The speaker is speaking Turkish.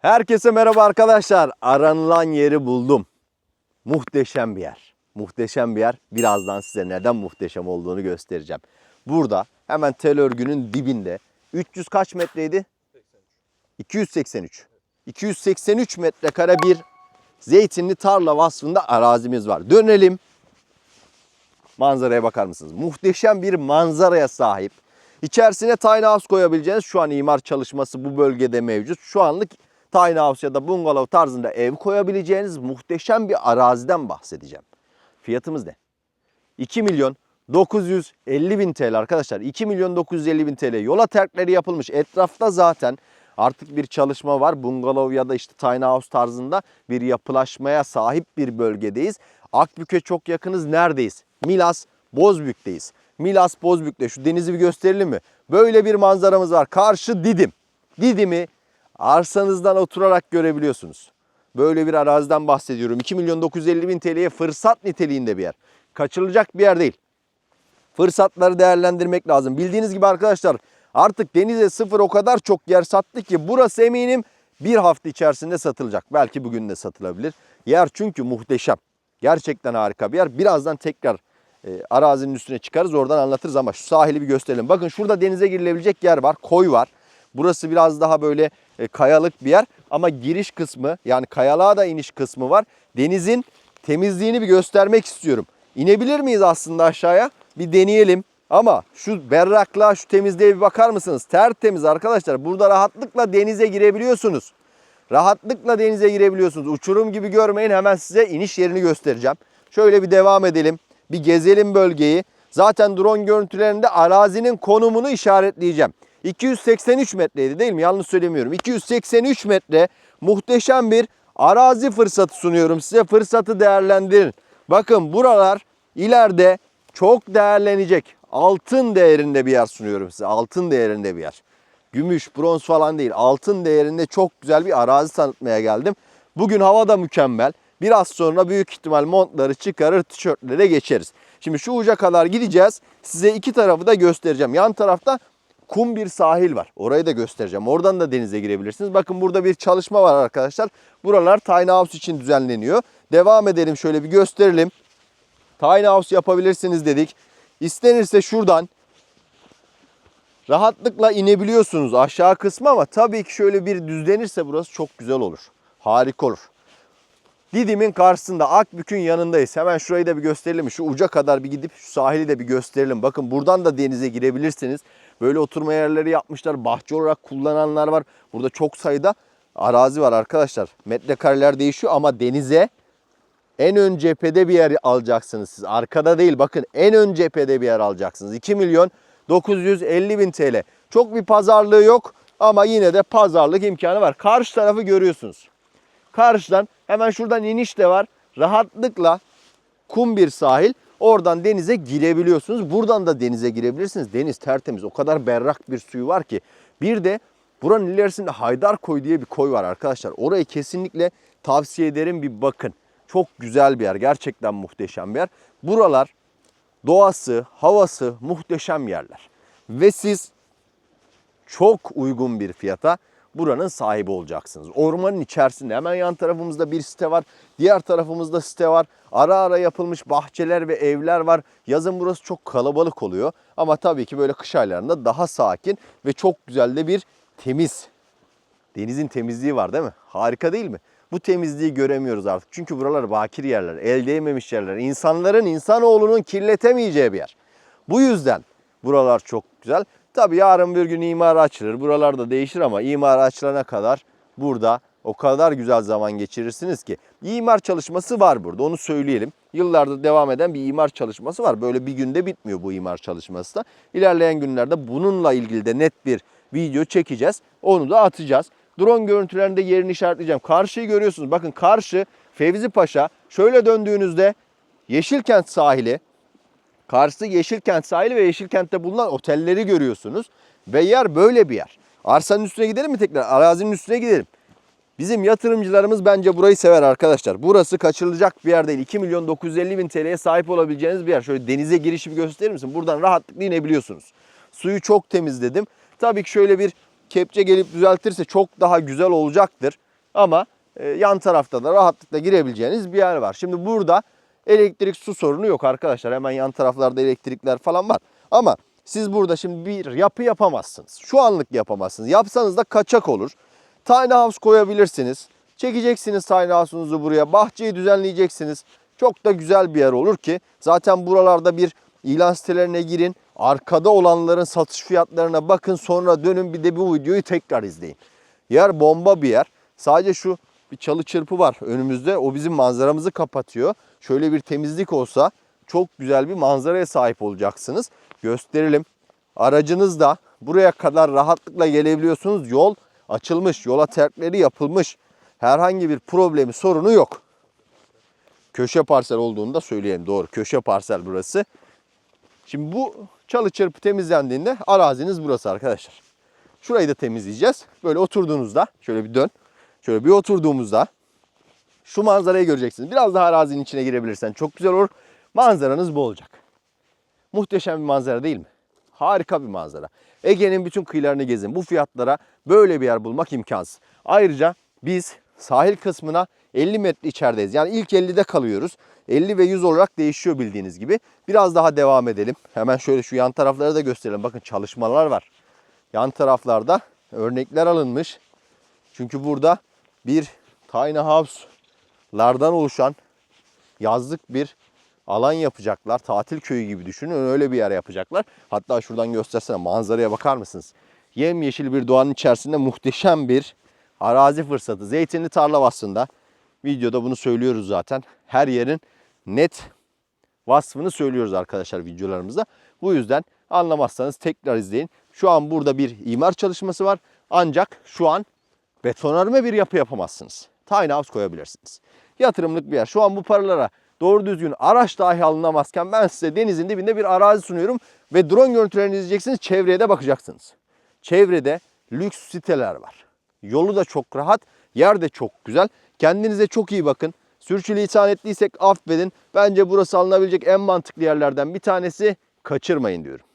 Herkese merhaba arkadaşlar. Aranılan yeri buldum. Muhteşem bir yer. Muhteşem bir yer. Birazdan size neden muhteşem olduğunu göstereceğim. Burada hemen tel örgünün dibinde 300 kaç metreydi? 283. 283 metrekare bir zeytinli tarla vasfında arazimiz var. Dönelim. Manzaraya bakar mısınız? Muhteşem bir manzaraya sahip. İçerisine tiny house koyabileceğiniz şu an imar çalışması bu bölgede mevcut. Şu anlık tiny house ya da bungalov tarzında ev koyabileceğiniz muhteşem bir araziden bahsedeceğim. Fiyatımız ne? 2 milyon 950 bin TL arkadaşlar. 2 milyon 950 bin TL. Yola terkleri yapılmış. Etrafta zaten artık bir çalışma var. Bungalov ya da işte tiny house tarzında bir yapılaşmaya sahip bir bölgedeyiz. Akbük'e çok yakınız. Neredeyiz? Milas, Bozbük'teyiz. Milas, Bozbük'te şu denizi bir gösterelim mi? Böyle bir manzaramız var. Karşı Didim. Didim'i arsanızdan oturarak görebiliyorsunuz. Böyle bir araziden bahsediyorum. 2 milyon 950 bin TL'ye fırsat niteliğinde bir yer. Kaçırılacak bir yer değil. Fırsatları değerlendirmek lazım. Bildiğiniz gibi arkadaşlar artık denize sıfır o kadar çok yer sattı ki burası eminim bir hafta içerisinde satılacak. Belki bugün de satılabilir. Yer çünkü muhteşem. Gerçekten harika bir yer. Birazdan tekrar e, arazinin üstüne çıkarız oradan anlatırız ama şu sahili bir gösterelim. Bakın şurada denize girilebilecek yer var. Koy var. Burası biraz daha böyle e, kayalık bir yer ama giriş kısmı yani kayalığa da iniş kısmı var. Denizin temizliğini bir göstermek istiyorum. İnebilir miyiz aslında aşağıya? Bir deneyelim. Ama şu berraklığa, şu temizliğe bir bakar mısınız? Tertemiz arkadaşlar. Burada rahatlıkla denize girebiliyorsunuz. Rahatlıkla denize girebiliyorsunuz. Uçurum gibi görmeyin. Hemen size iniş yerini göstereceğim. Şöyle bir devam edelim. Bir gezelim bölgeyi. Zaten drone görüntülerinde arazinin konumunu işaretleyeceğim. 283 metreydi değil mi? Yanlış söylemiyorum. 283 metre muhteşem bir arazi fırsatı sunuyorum size. Fırsatı değerlendirin. Bakın buralar ileride çok değerlenecek. Altın değerinde bir yer sunuyorum size. Altın değerinde bir yer. Gümüş, bronz falan değil. Altın değerinde çok güzel bir arazi tanıtmaya geldim. Bugün hava da mükemmel. Biraz sonra büyük ihtimal montları çıkarır, tişörtlere geçeriz. Şimdi şu uca kadar gideceğiz. Size iki tarafı da göstereceğim. Yan tarafta kum bir sahil var. Orayı da göstereceğim. Oradan da denize girebilirsiniz. Bakın burada bir çalışma var arkadaşlar. Buralar tiny house için düzenleniyor. Devam edelim şöyle bir gösterelim. Tiny house yapabilirsiniz dedik. İstenirse şuradan rahatlıkla inebiliyorsunuz aşağı kısmı ama tabii ki şöyle bir düzlenirse burası çok güzel olur. Harika olur. Didim'in karşısında Akbük'ün yanındayız. Hemen şurayı da bir gösterelim. Şu uca kadar bir gidip şu sahili de bir gösterelim. Bakın buradan da denize girebilirsiniz. Böyle oturma yerleri yapmışlar. Bahçe olarak kullananlar var. Burada çok sayıda arazi var arkadaşlar. Metrekareler değişiyor ama denize en ön cephede bir yer alacaksınız siz. Arkada değil bakın en ön cephede bir yer alacaksınız. 2 milyon 950 bin TL. Çok bir pazarlığı yok ama yine de pazarlık imkanı var. Karşı tarafı görüyorsunuz. Karşıdan hemen şuradan iniş de var. Rahatlıkla kum bir sahil. Oradan denize girebiliyorsunuz. Buradan da denize girebilirsiniz. Deniz tertemiz. O kadar berrak bir suyu var ki. Bir de buranın ilerisinde Haydar Koy diye bir koy var arkadaşlar. Orayı kesinlikle tavsiye ederim bir bakın. Çok güzel bir yer. Gerçekten muhteşem bir yer. Buralar doğası, havası muhteşem yerler. Ve siz çok uygun bir fiyata buranın sahibi olacaksınız. Ormanın içerisinde hemen yan tarafımızda bir site var. Diğer tarafımızda site var. Ara ara yapılmış bahçeler ve evler var. Yazın burası çok kalabalık oluyor. Ama tabii ki böyle kış aylarında daha sakin ve çok güzel de bir temiz. Denizin temizliği var değil mi? Harika değil mi? Bu temizliği göremiyoruz artık. Çünkü buralar bakir yerler, el değmemiş yerler. İnsanların, insanoğlunun kirletemeyeceği bir yer. Bu yüzden buralar çok güzel. Tabii yarın bir gün imar açılır. Buralar da değişir ama imar açılana kadar burada o kadar güzel zaman geçirirsiniz ki. İmar çalışması var burada onu söyleyelim. Yıllardır devam eden bir imar çalışması var. Böyle bir günde bitmiyor bu imar çalışması da. İlerleyen günlerde bununla ilgili de net bir video çekeceğiz. Onu da atacağız. Drone görüntülerinde yerini işaretleyeceğim. Karşıyı görüyorsunuz. Bakın karşı Fevzi Paşa. Şöyle döndüğünüzde Yeşilkent sahili, Karşı Yeşilkent sahili ve Yeşilkent'te bulunan otelleri görüyorsunuz. Ve yer böyle bir yer. Arsanın üstüne gidelim mi tekrar? Arazinin üstüne gidelim. Bizim yatırımcılarımız bence burayı sever arkadaşlar. Burası kaçırılacak bir yer değil. 2 milyon 950 bin TL'ye sahip olabileceğiniz bir yer. Şöyle denize girişi bir gösterir misin? Buradan rahatlıkla inebiliyorsunuz. Suyu çok temizledim. Tabii ki şöyle bir kepçe gelip düzeltirse çok daha güzel olacaktır. Ama e, yan tarafta da rahatlıkla girebileceğiniz bir yer var. Şimdi burada elektrik su sorunu yok arkadaşlar. Hemen yan taraflarda elektrikler falan var. Ama siz burada şimdi bir yapı yapamazsınız. Şu anlık yapamazsınız. Yapsanız da kaçak olur. Tiny house koyabilirsiniz. Çekeceksiniz tiny house'unuzu buraya. Bahçeyi düzenleyeceksiniz. Çok da güzel bir yer olur ki zaten buralarda bir ilan sitelerine girin. Arkada olanların satış fiyatlarına bakın. Sonra dönün bir de bu videoyu tekrar izleyin. Yer bomba bir yer. Sadece şu bir çalı çırpı var önümüzde. O bizim manzaramızı kapatıyor. Şöyle bir temizlik olsa çok güzel bir manzaraya sahip olacaksınız. Gösterelim. Aracınız da buraya kadar rahatlıkla gelebiliyorsunuz. Yol açılmış, yola terkleri yapılmış. Herhangi bir problemi, sorunu yok. Köşe parsel olduğunu da söyleyelim. Doğru, köşe parsel burası. Şimdi bu çalı çırpı temizlendiğinde araziniz burası arkadaşlar. Şurayı da temizleyeceğiz. Böyle oturduğunuzda, şöyle bir dön. Şöyle bir oturduğumuzda şu manzarayı göreceksiniz. Biraz daha arazinin içine girebilirsen çok güzel olur. Manzaranız bu olacak. Muhteşem bir manzara değil mi? Harika bir manzara. Ege'nin bütün kıyılarını gezin. Bu fiyatlara böyle bir yer bulmak imkansız. Ayrıca biz sahil kısmına 50 metre içerideyiz. Yani ilk 50'de kalıyoruz. 50 ve 100 olarak değişiyor bildiğiniz gibi. Biraz daha devam edelim. Hemen şöyle şu yan tarafları da gösterelim. Bakın çalışmalar var. Yan taraflarda örnekler alınmış. Çünkü burada bir tiny house'lardan oluşan yazlık bir alan yapacaklar. Tatil köyü gibi düşünün. Öyle bir yer yapacaklar. Hatta şuradan göstersene manzaraya bakar mısınız? Yemyeşil bir doğanın içerisinde muhteşem bir arazi fırsatı. Zeytinli tarla aslında. Videoda bunu söylüyoruz zaten. Her yerin net vasfını söylüyoruz arkadaşlar videolarımızda. Bu yüzden anlamazsanız tekrar izleyin. Şu an burada bir imar çalışması var. Ancak şu an betonarme bir yapı yapamazsınız. Tiny house koyabilirsiniz. Yatırımlık bir yer. Şu an bu paralara doğru düzgün araç dahi alınamazken ben size denizin dibinde bir arazi sunuyorum. Ve drone görüntülerini izleyeceksiniz. Çevreye de bakacaksınız. Çevrede lüks siteler var. Yolu da çok rahat. Yer de çok güzel. Kendinize çok iyi bakın. Sürçülisan ettiysek affedin. Bence burası alınabilecek en mantıklı yerlerden bir tanesi. Kaçırmayın diyorum.